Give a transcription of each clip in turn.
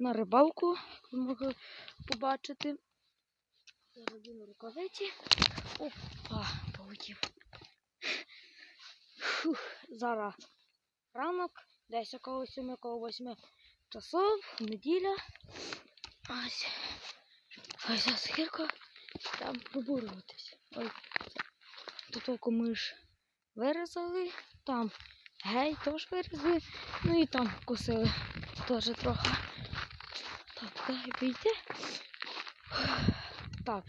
на рибалку. Ви могли побачити. Зараз він рукавиці. Опа, полетів. Фух, зараз ранок, десь около 7 около 8 часов, неділя. Ось. Ось ця схирка. Там побурюватись. Ой. Тут око ми ж вирізали, там гей теж вирізали, ну і там косили теж трохи. Дай вийти. Так.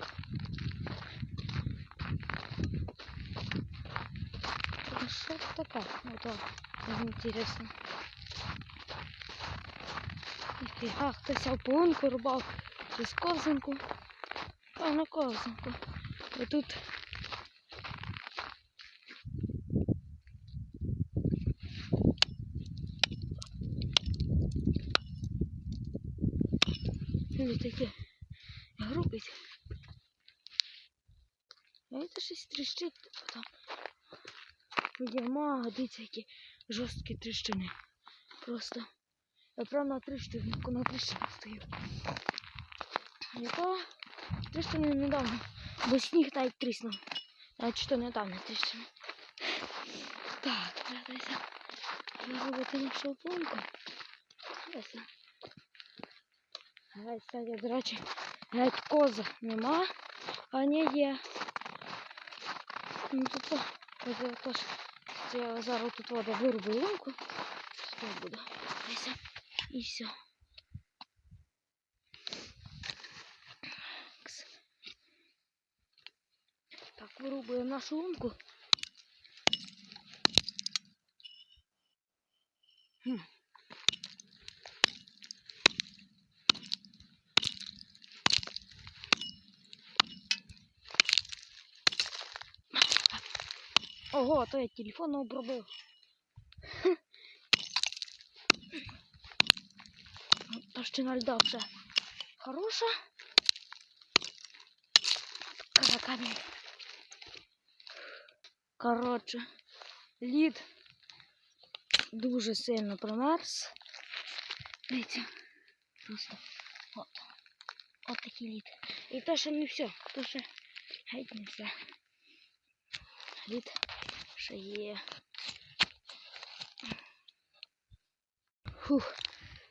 Це Що це таке? Ну то інтересно. Ніфіга, хтось ополонку рубав через ковзанку. А на ковзанку. І тут Ось таке грубить. А це щось тріщить там. Яма, дивіться, які жорсткі тріщини. Просто я прямо на тріщинку, на тріщину стою. Яка тріщина недавно, бо сніг навіть тріснув. А чи то недавно тріщина. Так, треба десь виробити нашу планку. Геть, кстати, до речі, геть коза нема, а не є. Ну тут о, ось я теж це я зараз тут вода вирубу лунку. Що буде? Десь. І все. Кс. Так, вирубуємо нашу лунку. Хм. Ого, то я телефон обробив. Товщина льда вже хороша. Каракамінь. Коротше, лід дуже сильно промерз. Дивіться. Просто от. От такий лід. І то ще не все. То ще геть не все. Лід ще є. Фух,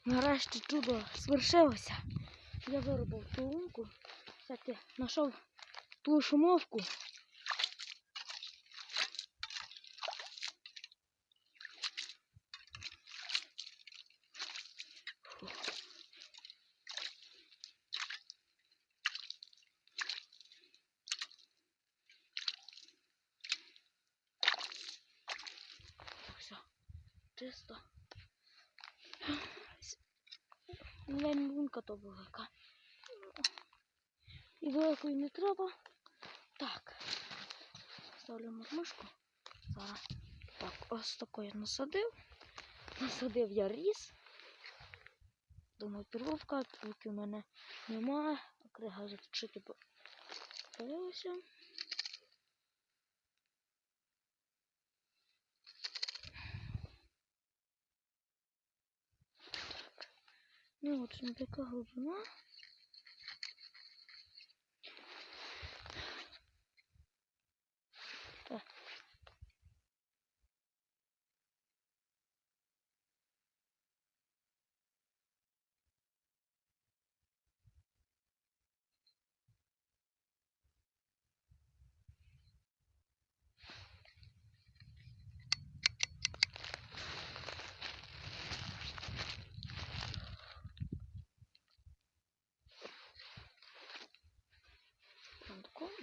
нарешті чудо свершилося. Я виробив ту лунку, кстати, знайшов ту шумовку. Фух. Все, чисто. Глянь, лунка то велика. І великої не треба. Так. Ставлю мормишку. Зараз. Так, ось такою насадив. Насадив я ріс. Думаю, перловка, поки в мене немає. Крига зачити появилася. Ну от не така глибина. Так.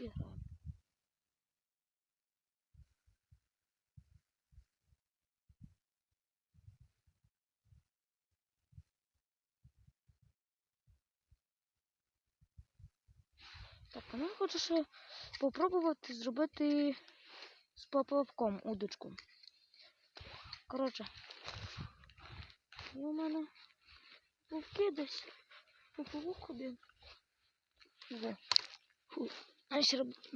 І граємо. Так, а я хочу ще попробувати зробити з поплавком удочку. Коротше, є у мене вовки десь. Поплавок один. Фу. Ще робити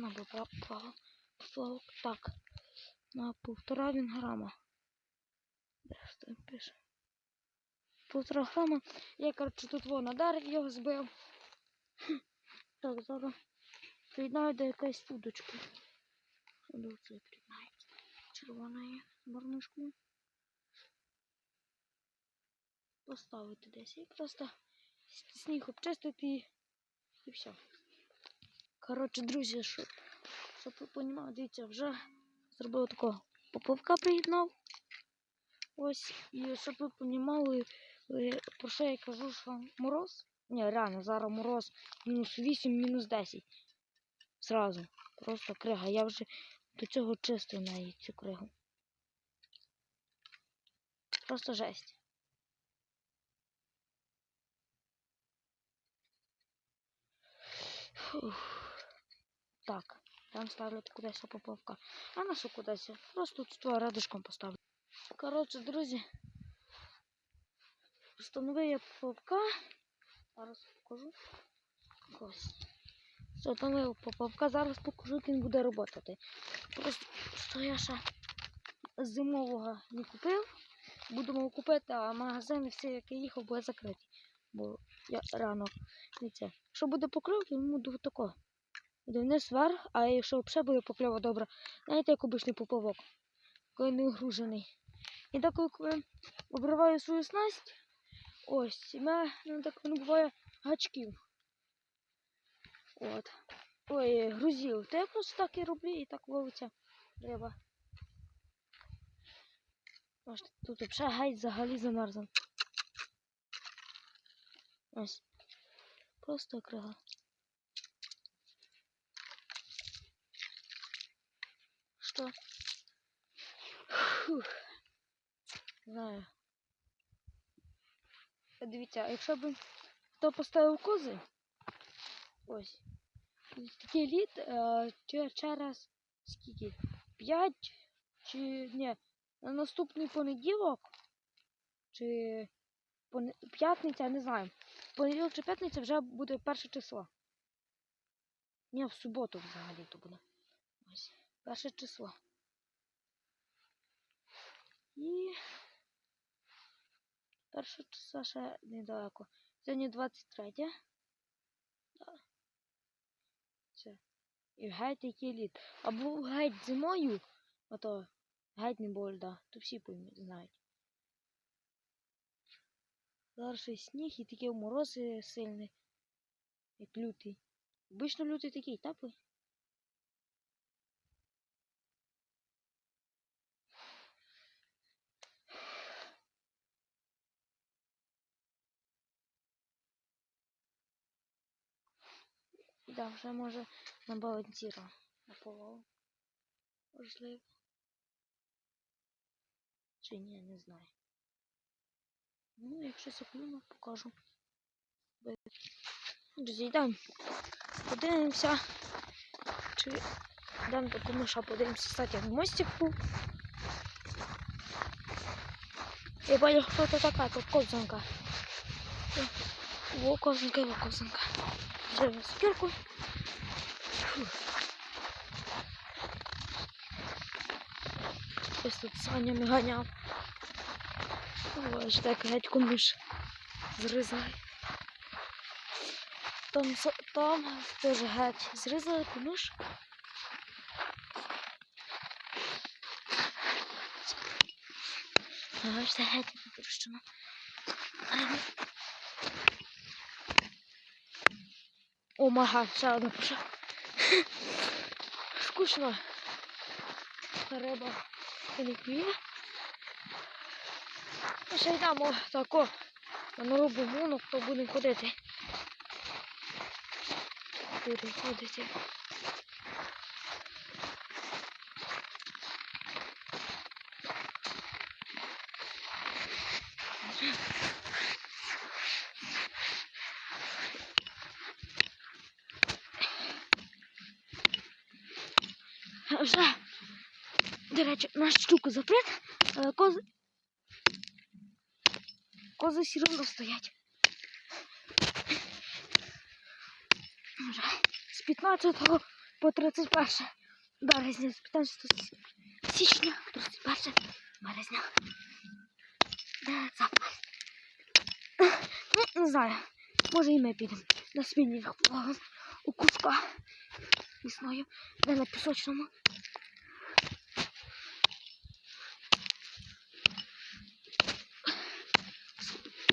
поплавок. Так. На півтора він грама. Де грама. Я, коротше, тут во на дереві його збив. Так, зараз приєднаю до якоїсь удочки. Це приєднається? Червоною барнишкою. Поставити десь і просто сніг обчистити і все. Коротше, друзі, щоб, щоб ви понімали, дивіться, вже зробив такого поповка приєднав. Ось, і щоб ви понімали, е, про що я кажу, що мороз. Ні, реально, зараз мороз мінус 8, мінус 10. Зразу. Просто крига. Я вже до цього чистив на її цю кригу. Просто жесть. Фух. Так, там ставлю кудись поповка. А на що кудись? Просто тут твоя радишком поставлю. Коротше, друзі. Встановив я поповка. Зараз покажу. Ось. Встановив поповка. Зараз покажу, як він буде працювати. Просто що я ще зимового не купив. Будемо купити, а магазини всі, які їхав, були закриті. Бо я рано. Якщо буде покльовка, йому буде тако. Вниз вверх, а якщо взагалі буде покльова добра, знаєте, як обичний поповок, коли не огружений. І так, коли обриваю свою снасть, ось, і в мене ну, так не буває гачків. От. Ой, грузів. То я просто так і роблю, і так ловиться риба. Ось тут взагалі геть взагалі замерзла. Ось. Просто крига. Що? Фух. Знаю. Дивіться, а якщо б хто поставив кози, ось, такий лід е, через скільки? П'ять чи ні, на наступний понеділок, чи поне- п'ятниця, не знаю. Понеділок чи п'ятниця вже буде перше число. Ні, в суботу взагалі то буде. Перше число. І перше число ще недалеко. Сьогодні 23. Да. Це. І геть який лід. Або геть зимою, а то геть не було льда. То всі поймуть, знають. Зараз сніг і такі морози сильні, як лютий. Обично лютий такий теплий. Да, вже може на балансіра наповав. Можливо. Чи ні, не знаю. Ну, якщо заклюну, покажу. Друзі, йдемо. Подивимося. Чи йдемо до комиша, подивимося, кстати, на мостик був. Я бачу, хто то така, тут ковзанка. Во ковзанка, во ковзанка. Взяла скірку. Фух. Ось тут санями ганяв. Ось так геть комиш зрізає. Там, там теж геть зрізали комиш. Ага, все геть використано. О, мага, ще одна пішла. Скучно. Риба. Ми ще йдемо тако на робу гонок, то будемо ходити. Будемо ходити. Вже, до речі, наш штуку запрет, але кози. Кози все одно стоять. Вже з 15 по 31 березня, з 15 січня, 31 березня. Де запас? Ну, не знаю. Може і ми підемо на плаваємо у куска. Не де на пісочному.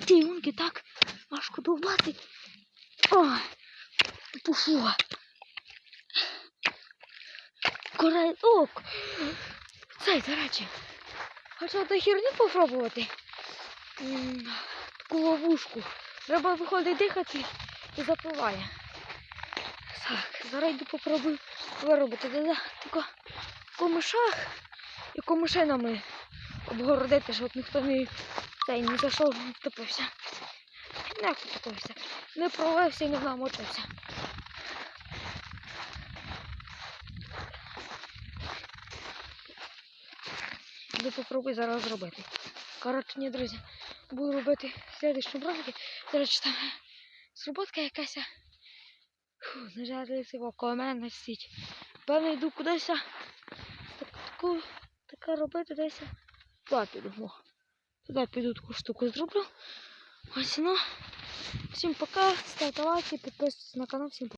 Ті юнки так важко довбати. Ой, пуфу. Корейок. Цей, до речі. Хочу ту херню попробувати. Таку ловушку. Треба виходить дихати і запливає. Так, зараз йду попробую виробити. Де тако комишах і комишинами обгородити, щоб ніхто не цей не зайшов, не втопився. Не втопився. Не провалився і не намочився. Іду попробую зараз зробити. Коротше, ні, друзі, буду робити слідчому ролику. До речі, там зроботка якась. Не жаль, цього коло мене сидить. Певно, йду кудись. Так, таку, таке робити десь. Туди піду. О. Туди піду таку штуку зроблю. Ось ну. Всім пока, ставте лайки, підписуйтесь на канал. Всім пока.